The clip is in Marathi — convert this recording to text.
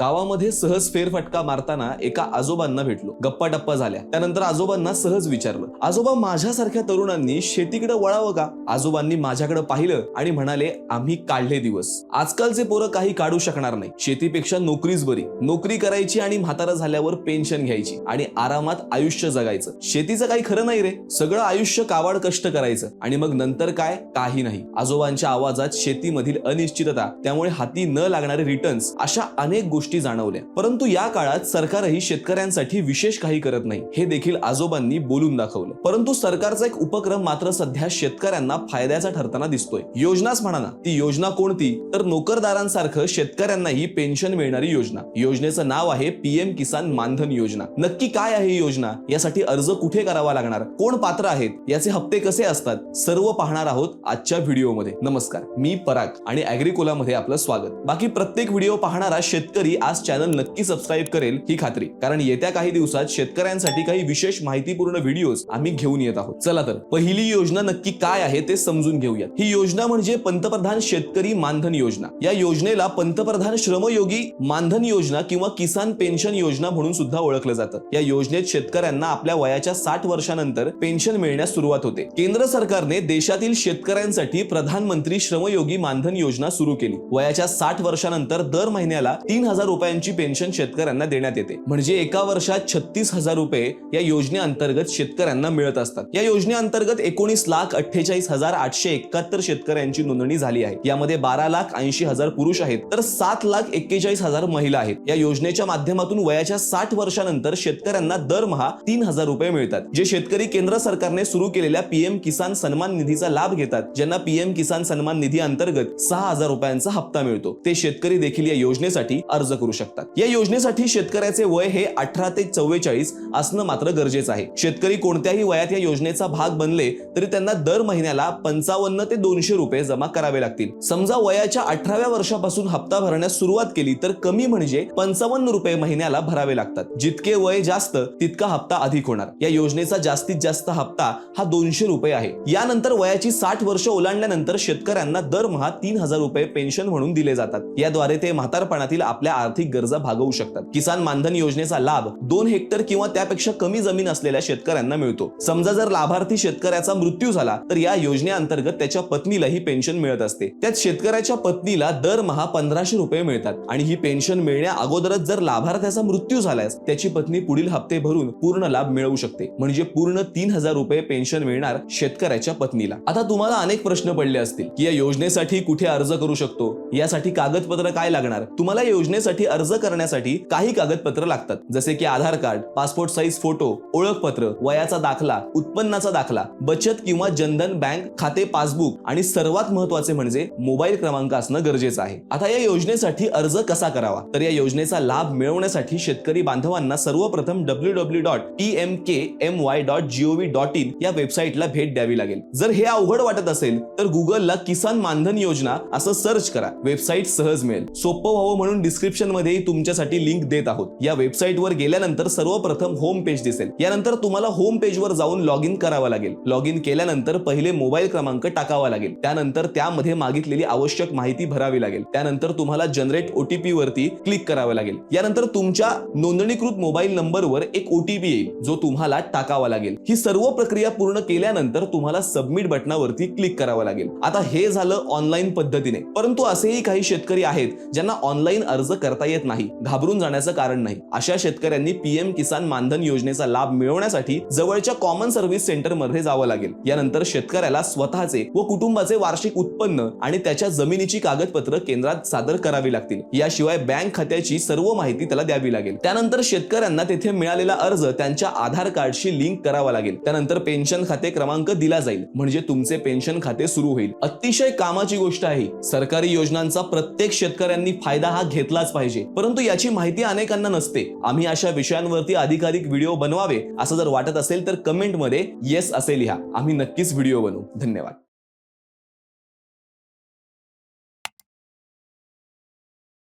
गावामध्ये सहज फेरफटका मारताना एका आजोबांना भेटलो. गप्पा टप्पा झाल्या. त्यानंतर आजोबांना सहज विचारलं. आजोबा माझ्यासारख्या तरुणांनी शेतीकडे वळावं का? आजोबांनी माझ्याकडे पाहिलं आणि म्हणाले आम्ही काढले दिवस. आजकालचे पोरं काही काढू शकणार नाही. शेतीपेक्षा नोकरीच बरी. नोकरी करायची आणि म्हातारा झाल्यावर पेन्शन घ्यायची आणि आरामात आयुष्य जगायचं. शेतीचं काही खरं नाही रे. सगळं आयुष्य कावाड कष्ट करायचं. आणि मग नंतर काय? काही नाही. आजोबांच्या आवाजात शेतीमधील अनिश्चितता त्यामुळे हाती न लागणारे रिटर्न्स अशा अनेक गोष्टी गोष्टी जाणवल्या. परंतु या काळात सरकारही शेतकऱ्यांसाठी विशेष काही करत नाही हे देखील आजोबांनी बोलून दाखवलं. परंतु सरकारचा एक उपक्रम मात्र सध्या शेतकऱ्यांना फायद्याचा ठरताना दिसतोय. योजनाच म्हणा ना ती योजना कोणती? तर नोकरदारांसारखं शेतकऱ्यांनाही पेन्शन मिळणारी योजना. योजनेचं नाव आहे पीएम किसान मानधन योजना. नक्की काय आहे ही योजना? यासाठी अर्ज कुठे करावा लागणार? कोण पात्र आहेत? याचे हप्ते कसे असतात? सर्व पाहणार आहोत आजच्या व्हिडिओमध्ये. नमस्कार मी पराग आणि अॅग्रिकोलामध्ये आपलं स्वागत. बाकी प्रत्येक व्हिडिओ पाहणारा शेतकरी आज चॅनल नक्की सबस्क्राईब करेल ही खात्री. कारण येत्या काही दिवसात शेतकऱ्यांसाठी काही विशेष माहितीपूर्ण व्हिडिओज आम्ही घेऊन येत आहोत. चला तर पहिली योजना नक्की काय आहे ते समजून घेऊयात. ही योजना म्हणजे पंतप्रधान शेतकरी मानधन योजना. या योजनेला पंतप्रधान श्रमयोगी मानधन योजना किंवा किसान पेन्शन योजना म्हणून सुद्धा ओळखलं जातं. या योजनेत शेतकऱ्यांना आपल्या वयाच्या साठ वर्षानंतर पेन्शन मिळण्यास सुरुवात होते. केंद्र सरकारने देशातील शेतकऱ्यांसाठी प्रधानमंत्री श्रमयोगी मानधन योजना सुरू केली. वयाच्या साठ वर्षानंतर दर महिन्याला तीन हजार रुपयांची पेन्शन शेतकऱ्यांना देण्यात येते. म्हणजे एका वर्षात छत्तीस हजार रुपये या योजनेअंतर्गत शेतकऱ्यांना मिळत असतात. या योजनेअंतर्गत एकोणीस लाख अठ्ठेचाळीस हजार आठशे एकाहत्तर शेतकऱ्यांची नोंदणी झाली आहे. यामध्ये बारा लाख ऐंशी हजार पुरुष आहेत तर सात लाख एक्केचाळीस हजार महिला आहेत. या योजनेच्या माध्यमातून वयाच्या साठ वर्षानंतर शेतकऱ्यांना दरमहा तीन हजार रुपये मिळतात. जे शेतकरी केंद्र सरकारने सुरू केलेल्या पीएम किसान सन्मान निधीचा लाभ घेतात ज्यांना पीएम किसान सन्मान निधी अंतर्गत सहा हजार रुपयांचा हप्ता मिळतो. ते शेतकरी देखील या योजनेसाठी अर्ज करू शकतात. या योजनेसाठी शेतकऱ्याचे वय हे अठरा ते चव्वेचाळीस असणं मात्र गरजेचं आहे. शेतकरी कोणत्याही वयात या योजनेचा भाग बनले तरी त्यांना दर महिन्याला पंचावन्न ते दोनशे रुपये जमा करावे लागतील. समजा वयाच्या अठराव्या वर्षापासून हप्ता भरण्यास सुरुवात केली तर कमी म्हणजे पंचावन्न रुपये महिन्याला भरावे लागतात. जितके वय जास्त तितका हप्ता अधिक होणार. या योजनेचा जास्तीत जास्त हप्ता हा दोनशे रुपये आहे. यानंतर वयाची साठ वर्ष ओलांडल्यानंतर शेतकऱ्यांना दरमहा तीन हजार रुपये पेन्शन म्हणून दिले जातात. याद्वारे ते म्हातारपणातील आपल्या आर्थिक गरजा भागवू शकतात. किसान मानधन योजनेचा लाभ दोन हेक्टर किंवा त्यापेक्षा कमी जमीन असलेल्या शेतकऱ्यांना मिळतो. समजा जर लाभार्थी शेतकऱ्याचा मृत्यू झाला तर या योजनेअंतर्गत त्याच्या पत्नीलाही पेन्शन मिळत असते. त्यात शेतकऱ्याच्या पत्नीला दरमहा पंधराशे रुपये मिळतात आणि ही पेन्शन मिळण्या अगोदरच जर लाभार्थ्याचा मृत्यू झाल्यास त्याची पत्नी पुढील हप्ते भरून पूर्ण लाभ मिळवू शकते. म्हणजे पूर्ण तीन हजार रुपये पेन्शन मिळणार शेतकऱ्याच्या पत्नीला. आता तुम्हाला अनेक प्रश्न पडले असतील की या योजनेसाठी कुठे अर्ज करू शकतो? यासाठी कागदपत्र काय लागणार? तुम्हाला योजनेसाठी योजनेसाठी अर्ज करण्यासाठी काही कागदपत्र लागतात. जसे की Aadhaar card passport size photo ओळखपत्र वयाचा दाखला उत्पन्नाचा दाखला बचत किंवा जनधन बँक खाते पासबुक आणि सर्वात महत्त्वाचे म्हणजे मोबाईल क्रमांक असणं गरजेचं आहे. आता या योजनेसाठी अर्ज कसा करावा? तर या योजनेचा लाभ मिळवण्यासाठी शेतकरी बांधवांना सर्वप्रथम W W dot P M K M Y dot gov dot in या वेबसाईटला भेट द्यावी लागेल. जर हे अवघड वाटत असेल तर गुगलला किसान मानधन योजना असं सर्च करा. वेबसाईट सहज मिळेल. सोपं व्हावं म्हणून डिस्क्रिप्शन मध्येही तुमच्यासाठी लिंक देत आहोत. या वेबसाईट वर गेल्यानंतर सर्वप्रथम होम पेज दिसेल. यानंतर तुम्हाला होम पेज वर जाऊन लॉग इन करावं लागेल. लॉग इन केल्यानंतर पहिले मोबाईल क्रमांक टाकावा लागेल. त्यानंतर त्यामध्ये मागितलेली आवश्यक माहिती भरावी लागेल. त्यानंतर तुम्हाला जनरेट ओटीपी वरती क्लिक करावं लागेल. यानंतर तुमच्या नोंदणीकृत मोबाईल नंबरवर एक ओटीपी येईल जो तुम्हाला टाकावा लागेल. ही सर्व प्रक्रिया पूर्ण केल्यानंतर तुम्हाला सबमिट बटनावरती क्लिक करावं लागेल. आता हे झालं ऑनलाईन पद्धतीने. परंतु असेही काही शेतकरी आहेत ज्यांना ऑनलाईन अर्ज करता येत नाही घाबरून जाण्याचं कारण नाही. अशा शेतकऱ्यांनी पीएम किसान मानधन योजनेचा लाभ मिळवण्यासाठी जवळच्या कॉमन सर्व्हिस सेंटरमध्ये जावं लागेल. यानंतर शेतकऱ्याला स्वतःचे व कुटुंबाचे वार्षिक उत्पन्न आणि त्याच्या जमिनीची कागदपत्र केंद्रात सादर करावी लागतील. याशिवाय बँक खात्याची सर्व माहिती त्याला द्यावी लागेल. त्यानंतर शेतकऱ्यांना तेथे मिळालेला अर्ज त्यांच्या आधार कार्डशी लिंक करावा लागेल. त्यानंतर पेन्शन खाते क्रमांक दिला जाईल. म्हणजे तुमचे पेन्शन खाते सुरू होईल. अतिशय कामाची गोष्ट आहे. सरकारी योजनांचा प्रत्येक शेतकऱ्यांनी फायदा हा घेतलाच पाहिजे. परंतु याची माहिती अनेकांना नसते. आम्ही अशा विषयांवरती अधिकाधिक व्हिडिओ बनवावे असं जर वाटत असेल तर कमेंटमध्ये येस असे लिहा. आम्ही नक्कीच व्हिडिओ बनवू. धन्यवाद.